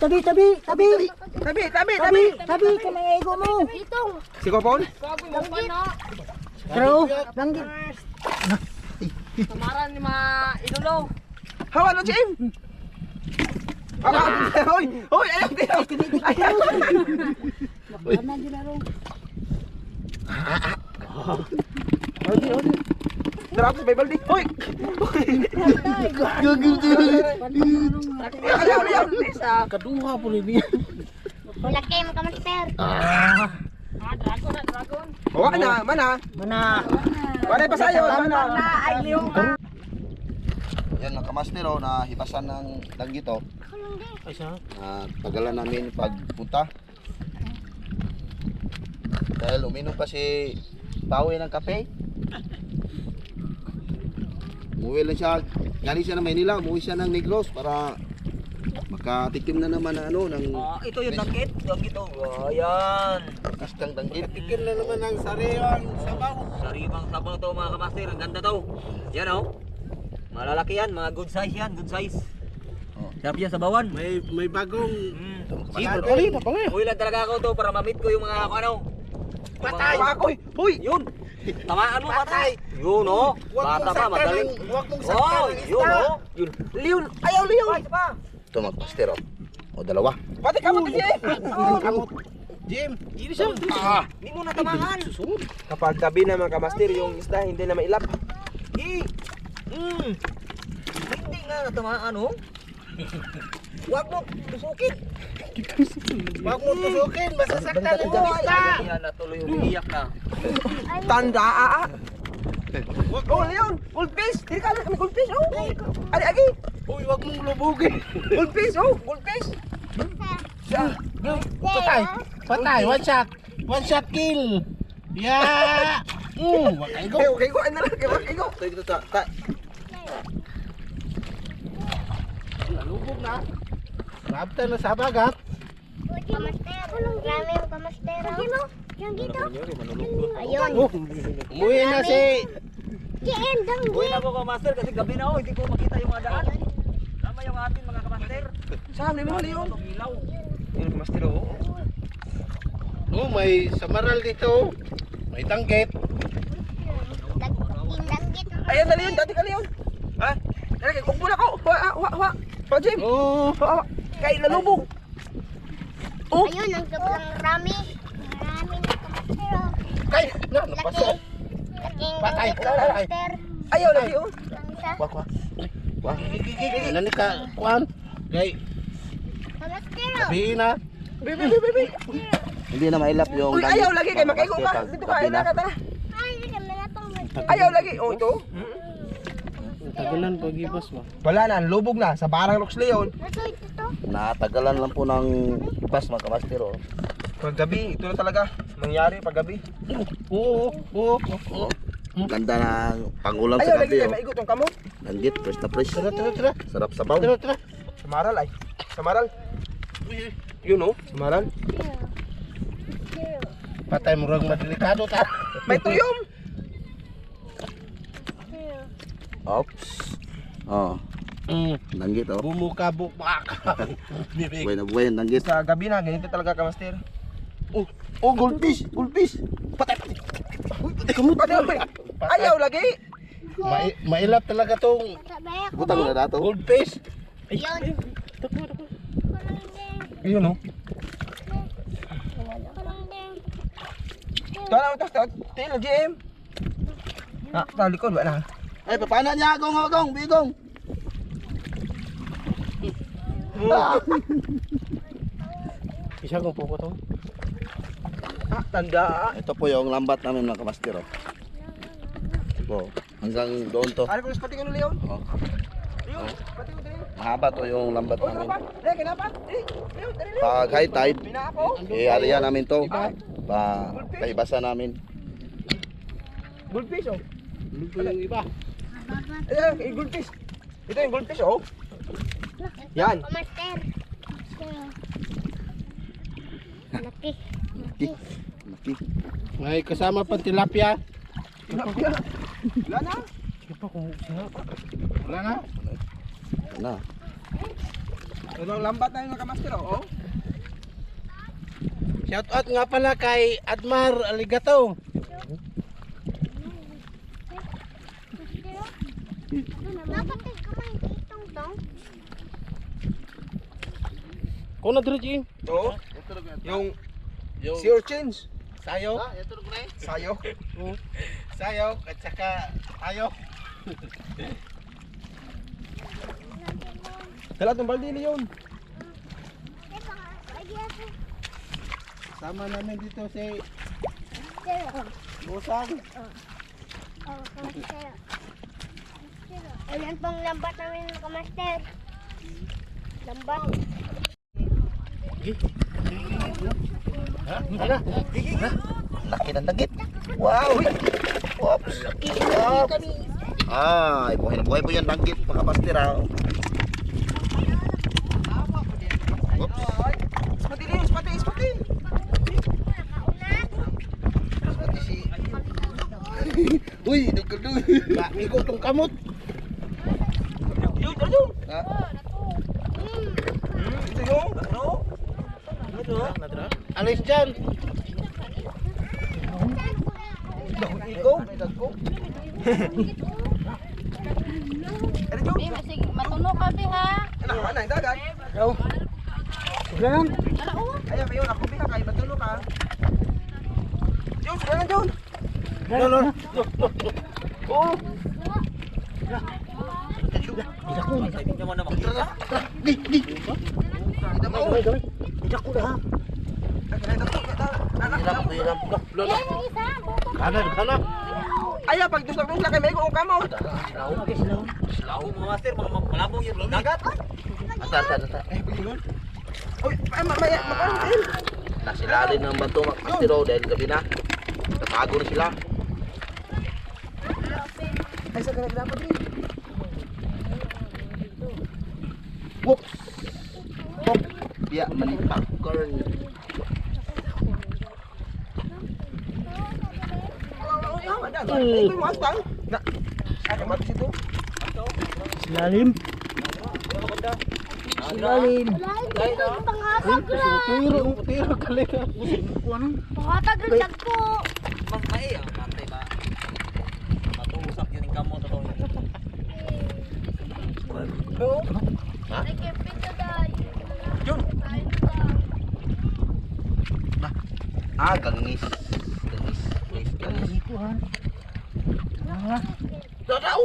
tabi, tabi, tabi. Tabi, tabi, tabi. Tabi, tabi ka mga ego mo. Itong. Si Kopon? Langgit. Pero, langgit. Samaran ni mga idolo. Hawa no, Jim. Hawa. Hoy, hoy, ayaw dito. Ayaw. Baka din na rin. Drop sa Bible di. Hoy. Kaduha po rin niya. Laki mo ka master. Ah. Ah, dragon na, dragon. Hawa na, mana. Mana. Wala pa sayo, mana. Ka. Yan mga kamaster oh, na hibasan ng langgit oh. Ay siya. Na tagalan namin pagpunta. Dahil uminom pa si ng kape. Umuwi lang siya. Galing siya ng Maynila, umuwi siya ng Negros para makatikim na naman ng ano ng Ah, ito yung langkit. Langkit oh. Ayan. kastang langgit. Tikim na naman ng sariwang sabaw. Sariwang sabaw to mga kamaster. Ang ganda to. Yan oh. Malalaki yan, mga good size yan, good size. Oh. Sarap yan sa bawan. May may bagong Mm. Sipot. Kanina pa nga. Uwi lang talaga ako to para ma-meet ko yung mga ano. Patay! Pakoy! Hoy! Yun! Tamaan mo patay! Yun oh! Bata pa, magaling. Huwag mong Oh! saktan Yun isda. oh! Yun! Leon! Ayaw Leon! Ito oh. O dalawa. Pati ka mo kasi! Kamot. Jim, hindi siya. Ah! Hindi mo natamaan! Kapag tabi na mga kamaster, yung isda hindi na mailap. Eh! Mm! Hindi nga natamaan oh! Huwag mo tusukin! Huwag mo tusukin, masasaktan mo ang isda. Yan na tuloy umiiyak na. Tanda ah! Oh, Leon! Goldfish! Hindi ka na kami goldfish oh! Ali, agi! Uy, huwag mong lubugin. Goldfish oh! Goldfish! Patay. Patay, one shot. One shot kill. Yeah. Mm, wag kayo. Okay, okay, ko ano lang, okay, ko. Ito ito ta. Nalubog na. Rapta na sa bagat. Kamaster. Marami mo kamaster. Mo. Yung dito. Ayun. Oh, umuwi na si Kiin, danggi. Uwi na ako kamaster kasi gabi na oh, hindi ko makita yung mga daan. Tama yung atin mga kamaster. Saan ni mga Leon? Ilaw. Yung kamaster oh. Oh, may samaral dito. May tanggit. Ayan na Leon, dati ka Leon. Ha? Kay kumpo na ko. Wa, wa, wa. Pa, Jim. Oh, wa. Kay nalubog. Oh, Ayun, ang sobrang rami. Marami na kamaster. oh. kay na napaso. Laking Patay. ayaw lagi oh. Lang isa. Wak wak. Wak. Nani ka kuan? Gay, Kamaster. oh. sabihin na. Bibi, bibi, bibi. Hindi na mailap yung Uy, ayaw lagi kay makaigo ka. Dito ka, ina ka, tara. Ayaw lagi. Oh, ito. Tagalan pag-ibas mo. Wala na, lubog na. Sa barang Rox Leon. Natagalan lang po ng bus mga kamaster oh. Pag gabi, ito na talaga. Mangyari pag gabi. Oo, oo, oo. Ganda ng pangulam Ayaw sa lagi gabi kay oh. maigo tong kamot. Langgit, fresh na fresh. Tara, tara, tara. Sarap sabaw. Tara, tara. Samaral ay. Samaral. Yun oh, samaral. Patay mo rang madelikado ta. May tuyom. Ops. Oh, Mm. langgit oh. Bumuka bupak. Bibig. Buhay na buhay ang langgit. Sa gabi na, ganito talaga ka, master. Oh, oh, goldfish, goldfish. Patay, patay. Kamot pa din. Ayaw lagi. Mai mailap talaga tong. Butang na dato. goldfish. Yun. Yun oh. Ito na, ito, ito. Tilo, GM. Ah, sa likod, ba na? Ay, paano niya agong agong, bigong. Isa kong puko to. Ah, tanda. Ito po yung lambat namin mga kamaster oh. Po, hanggang doon to. Ano ko pati ko no, Leon? Oh. Leon, pati ko Leon. Mahaba to yung lambat Oh, namin. Eh, kenapa? Eh, Leon, Leon. Pag high tide, eh area namin to. Pa, paibasa namin. Goldfish, oh. Lupo yung iba. Yung goldfish. Ito yung goldfish, oh. Yan. Kamaster. Laki. Laki. Laki. May kasama pang tilapia. Tilapia. Wala na. Siya pa kung siya. Wala na. Na. Ito lambat na yung mga kamaster oh. Shout out nga pala kay Admar Aligato. Dapat ay kamay itong tong. Kung na diri Jing. Ito. Yung Yung sea urchins. sayo. Sayo. Sayo at saka ayo. Dala itong baldi na yun. Eh. Sama namin dito si Busang. oh, kamaster. Ayan pong lambat namin kamaster. Lambat. Ala. Laki ng dagit. Wow! Oops! Oops! Ay, buhay na buhay po yan dagit mga pastir ha. Oops! Yun, spati, spati. Uy, nagkado. Igo tong kamot. Yun, dala yun. Ha? Ito yun. Ano? Alis dyan. Ikaw. Dagko. Ano yun? Matunog ka, be, ha? Ano, ano, yung dagat. Raw. Sila lang. Ayan, kayo, ako bika kayo, matulo ka. Yun, sila lang yun. No, no. Oo. Hirap, hirap. Lola. Ayan yung isa, buto. Kanan, kanan. Ayan, pag gusto ko lang kayo, may kung kamo. Dagat. Ata, ata, ata. Uy, ay, mamaya, makaroon. Nasilalin ng bato mga pastir oh, dahil gabi na. Tatago na sila. Ay, sa kanila dapat rin. Whoops! Hop! Biya, mali popcorn. Ay, ito yung astang. Na, ano ba ito? Silalim. Silalim. Tiro, tiro kalika. Pangatag lang ko. Mas may, ang matay ba? Matuusap yun yung kamo, totoo yun. Nagkipit na tayo. Yun. Ah. Gangis. Gangis, gangis. Ikuhan. Dadaw!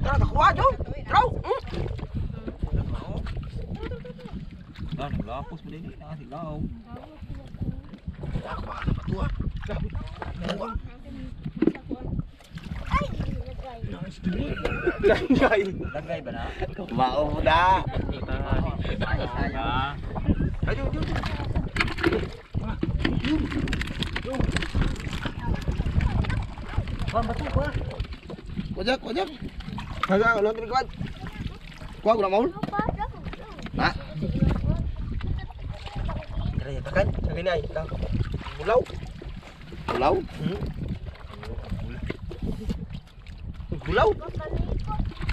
Tara, nakuha dyan! Raw! Hmm? Ah, naglapos mo din eh. Nakasilaw. Ay, nagay. Lagay. Lagay ba na? Mao na. Ayun, yun. Wajak, wajak. Kaya, ano ang tinagawad? Kuha ko na maul. Ha? Kaya, takan. Kaya na, ito. Bulaw. Ulaw? Bulaw. Mapalikot.